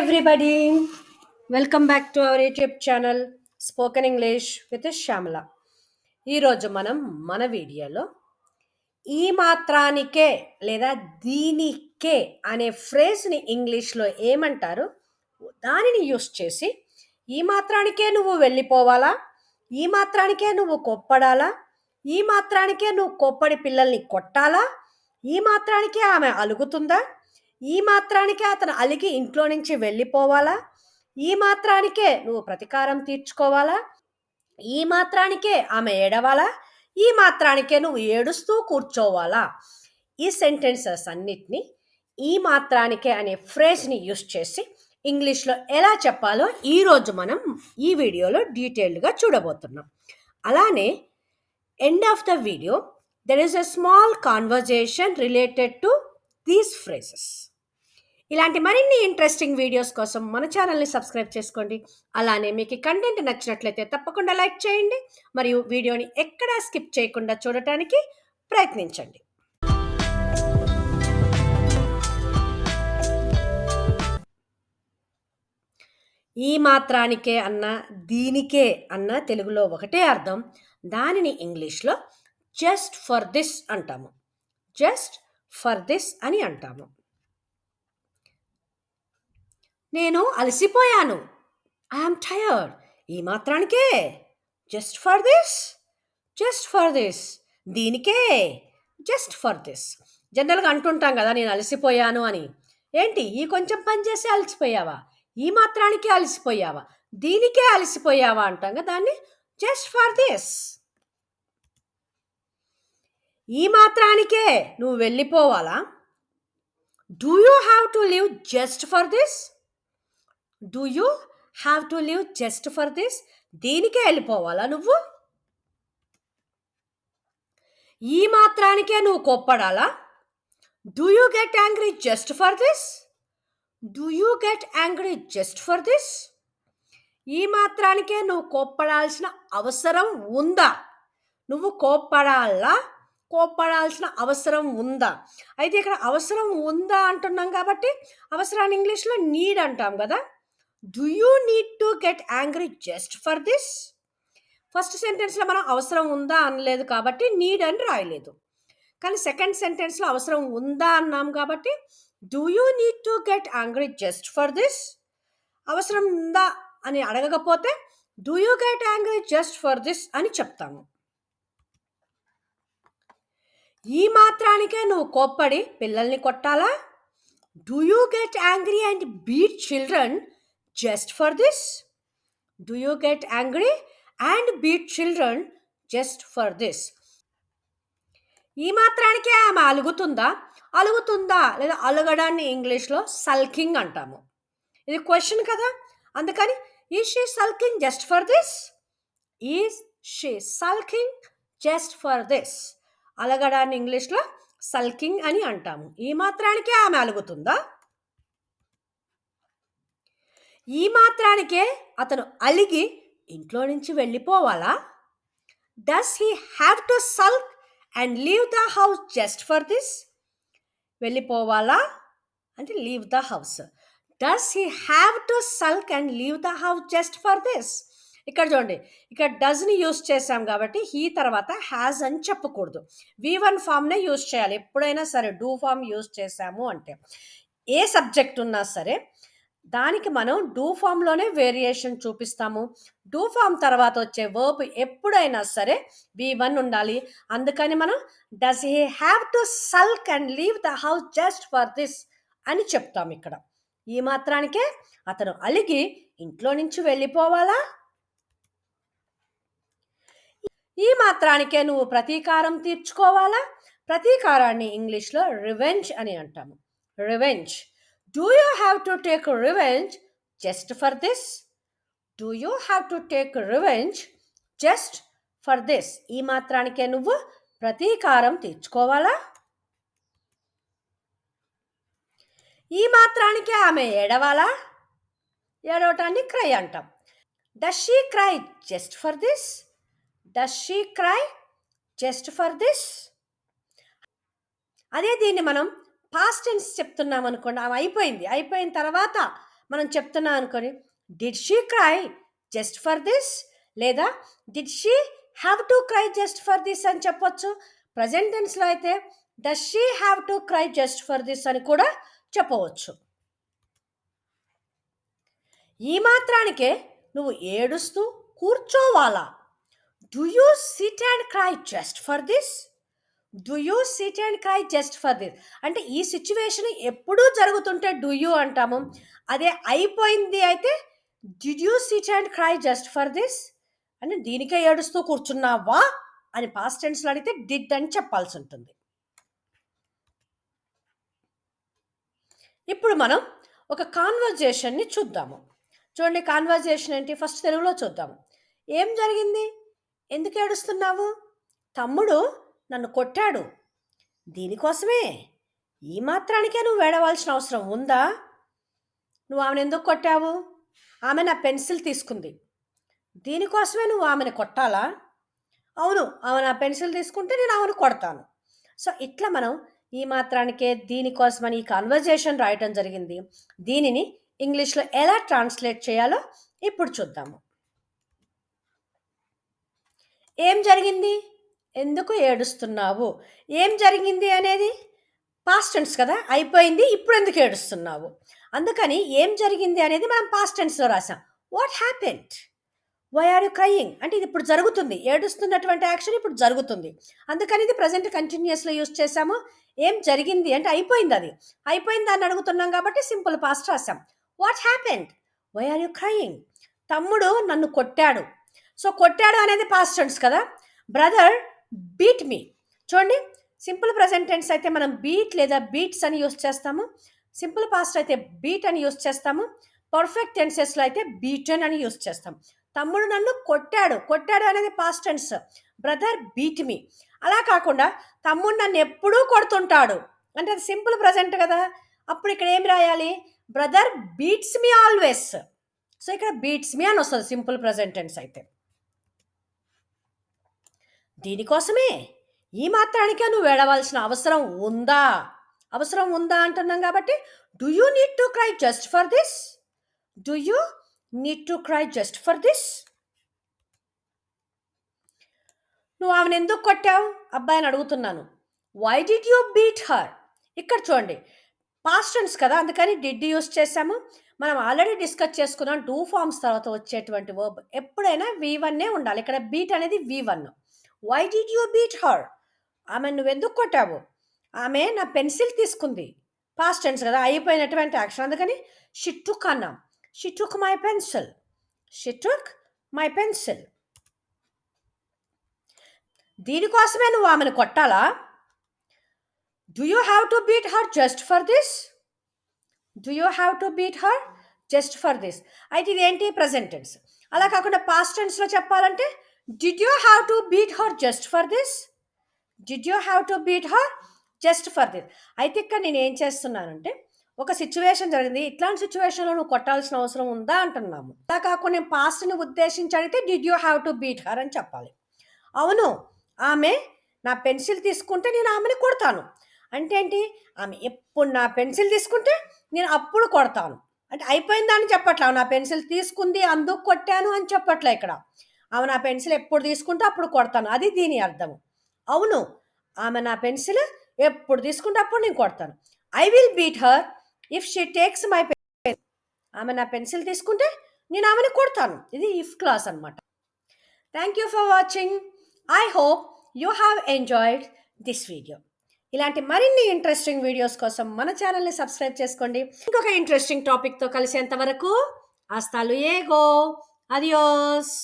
Everybody welcome back to our YouTube channel spoken English with Shyamala ఈరోజు మనం మన వీడియోలో ఈ మాత్రానికే లేదా దీనికే అనే ఫ్రేజ్ని ఇంగ్లీష్లో ఏమంటారు? దానిని యూస్ చేసి ఈ మాత్రానికే నువ్వు వెళ్ళిపోవాలా? ఈ మాత్రానికే నువ్వు కొప్పడాలా? ఈ మాత్రానికే నువ్వు కొప్పడి పిల్లల్ని కొట్టాలా? ఈ మాత్రానికే ఆమె అలుగుతుందా? ఈ మాత్రానికే అతను అలిగి ఇంట్లో నుంచి వెళ్ళిపోవాలా? ఈ మాత్రానికే నువ్వు ప్రతీకారం తీర్చుకోవాలా? ఈ మాత్రానికే ఆమె ఏడవాలా? ఈ మాత్రానికే నువ్వు ఏడుస్తూ కూర్చోవాలా? ఈ సెంటెన్సెస్ అన్నిటినీ ఈ మాత్రానికే అనే ఫ్రేజ్ని యూస్ చేసి ఇంగ్లీష్లో ఎలా చెప్పాలో ఈరోజు మనం ఈ వీడియోలో డీటెయిల్డ్గా చూడబోతున్నాం. అలానే end of the video there is a small conversation related to these phrases. ఇలాంటి మరిన్ని ఇంట్రెస్టింగ్ వీడియోస్ కోసం మన ఛానల్ని సబ్స్క్రైబ్ చేసుకోండి. అలానే మీకు కంటెంట్ నచ్చినట్లయితే తప్పకుండా లైక్ చేయండి. మరియు వీడియోని ఎక్కడా స్కిప్ చేయకుండా చూడటానికి ప్రయత్నించండి. ఈ మాత్రానికే అన్న దీనికే అన్న తెలుగులో ఒకటే అర్థం. దానిని ఇంగ్లీష్లో జస్ట్ ఫర్ దిస్ అంటాము. జస్ట్ ఫర్ దిస్ అని అంటాము. నేను అలసిపోయాను. ఐఎమ్ టయర్డ్ ఈ మాత్రానికే. Just for this. Just for this. దీనికే. Just for this. జనరల్గా అంటుంటాం కదా నేను అలసిపోయాను అని. ఏంటి? ఈ కొంచెం పని చేసి అలసిపోయావా? ఈ మాత్రానికే అలసిపోయావా? దీనికే అలసిపోయావా అంటాం కదా దాన్ని జస్ట్ ఫర్ దిస్. ఈ మాత్రానికే. నువ్వు వెళ్ళిపోవాలా? Do you have to leave just for this? Do you have to leave just for this దీనికే వెళ్ళిపోవాలా నువ్వు? ఈ మాత్రానికే నువ్వు కోప్పడాలా? Do you get angry just for this do you get angry just for this ఈ మాత్రానికే నువ్వు కోప్పడాల్సిన అవసరం ఉందా? నువ్వు కోప్పడాలా? కోప్పడాల్సిన అవసరం ఉందా? అయితే ఇక్కడ అవసరం ఉందా అంటున్నాం కాబట్టి అవసరాన్ని ఇంగ్లీష్లో నీడ్ అంటాం కదా? Do you need to get angry just for this first సెంటెన్స్లో మనం అవసరం ఉందా అనలేదు కాబట్టి నీడ్ అని రాయలేదు. కానీ సెకండ్ సెంటెన్స్లో అవసరం ఉందా అన్నాం కాబట్టి do you need to get angry just for this అవసరం ఉందా అని అడగకపోతే do you get angry just for this అని చెప్తాము. ఈ మాత్రానికే నువ్వు కోప్పడి పిల్లల్ని కొట్టాలా? Do you get angry and beat children just for this do you get angry and beat children just for this ఈ మాత్రానికే ఆమె అలుగుతుందా? అలుగుతుందా? లేదా అలగడాన్ని ఇంగ్లీష్లో సల్కింగ్ అంటాము. ఇది క్వశ్చన్ కదా? అందుకని ఈ she sulking just for this is she sulking just for this అలగడాన్ని ఇంగ్లీష్లో సల్కింగ్ అని అంటాము. ఈ మాత్రానికే ఆమె అలుగుతుందా? ఈ మాత్రానికే అతను అలిగి ఇంట్లో నుంచి వెళ్ళిపోవాలా? Does he have to sulk and leave the house just for this వెళ్ళిపోవాలా? అంటే leave the house does he have to sulk and leave the house just for this ఇక్కడ చూడండి ఇక్కడ డజ్ని యూస్ చేసాం కాబట్టి హీ తర్వాత హ్యాజ్ అని చెప్పకూడదు. వి వన్ ఫామ్నే యూస్ చేయాలి. ఎప్పుడైనా సరే డూ ఫామ్ యూస్ చేసాము అంటే ఏ సబ్జెక్ట్ ఉన్నా సరే దానికి మనం డూ ఫామ్లోనే వేరియేషన్ చూపిస్తాము. డూ ఫామ్ తర్వాత వచ్చే వర్బ్ ఎప్పుడైనా సరే వి వన్ ఉండాలి. అందుకని మనం does he have to sulk and leave the house just for this అని చెప్తాం ఇక్కడ. ఈ మాత్రానికే అతను అలిగి ఇంట్లో నుంచి వెళ్ళిపోవాలా? ఈ మాత్రానికే నువ్వు ప్రతీకారం తీర్చుకోవాలా? ప్రతీకారాన్ని ఇంగ్లీష్లో రివెంజ్ అని అంటాము. Revenge do you have to take revenge just for this do you have to take revenge just for this ఈ మాత్రానికే నువ్వు ప్రతీకారం తీర్చుకోవాలా? ఈ మాత్రానికే ఆమె ఏడవాలా? ఏడవటాన్ని క్రై అంటాం. Does she cry just for this does she cry just for this అదే దీన్ని మనం పాస్ట్ టెన్స్ చెప్తున్నాం అనుకోండి ఆమె అయిపోయింది. అయిపోయిన తర్వాత మనం చెప్తున్నాం అనుకోని did she cry just for this లేదా did she have to cry just for this అని చెప్పొచ్చు. ప్రజెంట్ టెన్స్లో అయితే does she have to cry just for this అని కూడా చెప్పవచ్చు. ఈ మాత్రానికే నువ్వు ఏడుస్తూ కూర్చోవాలా. Do you sit and cry just for this do you sit and cry just for this అంటే ఈ సిచ్యువేషన్ ఎప్పుడూ జరుగుతుంటే డు యూ అంటాము. అదే అయిపోయింది అయితే did you sit and cry just for this అని దీనికే ఏడుస్తూ కూర్చున్నావా? అని పాస్ట్ టెన్స్లో అడిగితే డిడ్ అని చెప్పాల్సి ఉంటుంది. ఇప్పుడు మనం ఒక కాన్వర్జేషన్ని చూద్దాము. చూడండి కాన్వర్జేషన్ ఏంటి? ఫస్ట్ తెలుగులో చూద్దాం ఏం జరిగింది? ఎందుకు ఏడుస్తున్నావు? తమ్ముడు నన్ను కొట్టాడు. దీనికోసమే ఈ మాత్రానికే నువ్వు వేడవలసిన అవసరం ఉందా? నువ్వు ఆమెను ఎందుకు కొట్టావు? ఆమె నా పెన్సిల్ తీసుకుంది. దీనికోసమే నువ్వు ఆమెను కొట్టాలా? అవును ఆమె నా పెన్సిల్ తీసుకుంటే నేను ఆమెను కొడతాను. సో ఇట్లా మనం ఈ మాత్రానికే దీనికోసమని ఈ కన్వర్జేషన్ రాయటం జరిగింది. దీనిని ఇంగ్లీష్లో ఎలా ట్రాన్స్లేట్ చేయాలో ఇప్పుడు చూద్దాము. ఏం జరిగింది? ఎందుకు ఏడుస్తున్నావు? ఏం జరిగింది అనేది? పాస్ట్ టెన్స్ కదా అయిపోయింది ఇప్పుడు ఎందుకు ఏడుస్తున్నావు? అందుకని ఏం జరిగింది అనేది మనం పాస్ట్ టెన్స్లో రాసాం. What happened why are you crying అంటే ఇది ఇప్పుడు జరుగుతుంది. ఏడుస్తున్నటువంటి యాక్షన్ ఇప్పుడు జరుగుతుంది. అందుకని ఇది ప్రజెంట్ కంటిన్యూస్లో యూస్ చేసాము ఏం జరిగింది అంటే అయిపోయింది అది. అయిపోయింది అని అడుగుతున్నాం కాబట్టి సింపుల్ పాస్ట్ రాసాం. What happened why are you crying తమ్ముడు నన్ను కొట్టాడు. సో కొట్టాడు అనేది పాస్ట్ టెన్స్ కదా. Brother beat me. చూడండి సింపుల్ ప్రజెంట్ టెన్స్ అయితే మనం బీట్ లేదా బీట్స్ అని యూస్ చేస్తాము. సింపుల్ పాస్ట్ అయితే బీట్ అని యూస్ చేస్తాము. పర్ఫెక్ట్ టెన్సెస్లో అయితే బీటన్ అని యూస్ చేస్తాం. తమ్ముడు నన్ను కొట్టాడు. కొట్టాడు అనేది past tense. Brother beat me. అలా కాకుండా తమ్ముడు నన్ను ఎప్పుడూ కొడుతుంటాడు. అంటే అది సింపుల్ ప్రజెంట్ కదా. అప్పుడు ఇక్కడ ఏం రాయాలి? Brother beats me always. So ఇక్కడ బీట్స్ మీ అని వస్తుంది సింపుల్ ప్రజెంట్ టెన్స్ అయితే. దీనికోసమే ఈ మాత్రానికే నువ్వు ఏడవలసిన అవసరం ఉందా? అవసరం ఉందా అంటున్నాం కాబట్టి do you need to cry just for this do you need to cry just for this నువ్వు ఆమెను ఎందుకు కొట్టావు? అబ్బాయిని అడుగుతున్నాను. Why did you beat her ఇక్కడ చూడండి. పాస్టెన్స్ కదా అందుకని డిడ్ యూస్ చేసాము మనం ఆల్రెడీ డిస్కస్ చేసుకున్నాం. టూ ఫార్మ్స్ తర్వాత వచ్చేటువంటి వర్బ్ ఎప్పుడైనా వి వన్నే ఉండాలి. ఇక్కడ బీట్ అనేది V one why did you beat her ఆమె నువ్వు ఎందుకు కొట్టావు? ఆమె నా పెన్సిల్ తీసుకుంది. పాస్ట్ టెన్స్ కదా అయిపోయినటువంటి యాక్షన్ అందుకని షిట్టుక్ అన్నాం she took my pencil she took my pencil దీనికోసమే నువ్వు ఆమెను కొట్టాలా? Do you have to beat her just for this do you have to beat her just for this అయితే ఇదేంటి ఏంటి ప్రజెంట్ టెన్స్ అలా కాకుండా పాస్ట్ టెన్స్లో చెప్పాలంటే did you have to beat her just for this did you have to beat her just for this అయితే ఇక్కడ నేను ఏం చేస్తున్నానంటే ఒక సిచ్యువేషన్ జరిగింది. ఇట్లాంటి సిచ్యువేషన్లో నువ్వు కొట్టాల్సిన అవసరం ఉందా అంటున్నాము. అలా కాకుండా నేను పాస్ట్ని ఉద్దేశించి అడిగితే did you have to beat her అని చెప్పాలి. అవును ఆమె నా పెన్సిల్ తీసుకుంటే నేను ఆమెని కొడతాను. అంటే ఏంటి? ఆమె ఎప్పుడు నా పెన్సిల్ తీసుకుంటే నేను అప్పుడు కొడతాను. అంటే అయిపోయిందని చెప్పట్లా. నా పెన్సిల్ తీసుకుంది అందుకు కొట్టాను అని చెప్పట్లే ఇక్కడ. ఆమె నా పెన్సిల్ ఎప్పుడు తీసుకుంటే అప్పుడు కొడతాను. అది దీని అర్థం అవును ఆమె నా పెన్సిల్ ఎప్పుడు తీసుకుంటే అప్పుడు నేను కొడతాను. I will beat her if she takes my pen ఆమె నా పెన్సిల్ తీసుకుంటే నేను ఆమెను కొడతాను. ఇది ఇఫ్ క్లాస్ అనమాట thank you for watching I hope you have enjoyed this video ఇలాంటి మరిన్ని ఇంట్రెస్టింగ్ వీడియోస్ కోసం మన ఛానల్ని సబ్స్క్రైబ్ చేసుకోండి. ఇంకొక ఇంట్రెస్టింగ్ టాపిక్తో కలిసేంత వరకు ఆస్తాలు ఏగో అదియోస్